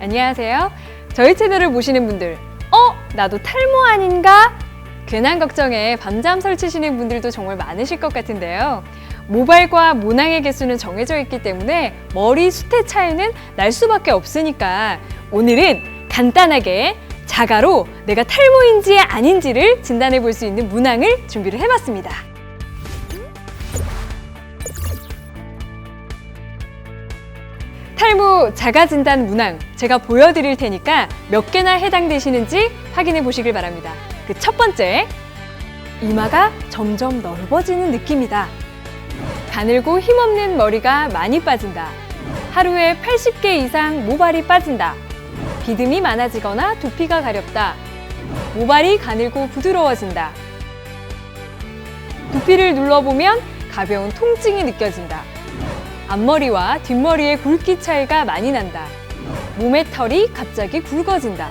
안녕하세요. 저희 채널을 보시는 분들, 어? 나도 탈모 아닌가? 괜한 걱정에 밤잠 설치시는 분들도 정말 많으실 것 같은데요. 모발과 모낭의 개수는 정해져 있기 때문에 머리 숱의 차이는 날 수밖에 없으니까 오늘은 간단하게 자가로 내가 탈모인지 아닌지를 진단해 볼 수 있는 문항을 준비를 해봤습니다. 탈모 자가 진단 문항 제가 보여드릴 테니까 몇 개나 해당되시는지 확인해 보시길 바랍니다. 그 첫 번째, 이마가 점점 넓어지는 느낌이다. 가늘고 힘없는 머리가 많이 빠진다. 하루에 80개 이상 모발이 빠진다. 비듬이 많아지거나 두피가 가렵다. 모발이 가늘고 부드러워진다. 두피를 눌러보면 가벼운 통증이 느껴진다. 앞머리와 뒷머리의 굵기 차이가 많이 난다. 몸의 털이 갑자기 굵어진다.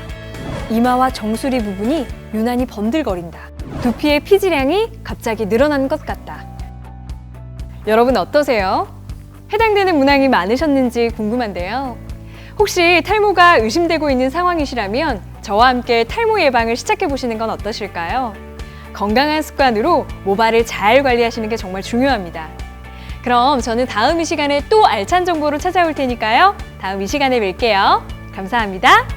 이마와 정수리 부분이 유난히 번들거린다. 두피의 피지량이 갑자기 늘어난 것 같다. 여러분 어떠세요? 해당되는 문항이 많으셨는지 궁금한데요. 혹시 탈모가 의심되고 있는 상황이시라면 저와 함께 탈모 예방을 시작해 보시는 건 어떠실까요? 건강한 습관으로 모발을 잘 관리하시는 게 정말 중요합니다. 그럼 저는 다음 이 시간에 또 알찬 정보로 찾아올 테니까요. 다음 이 시간에 뵐게요. 감사합니다.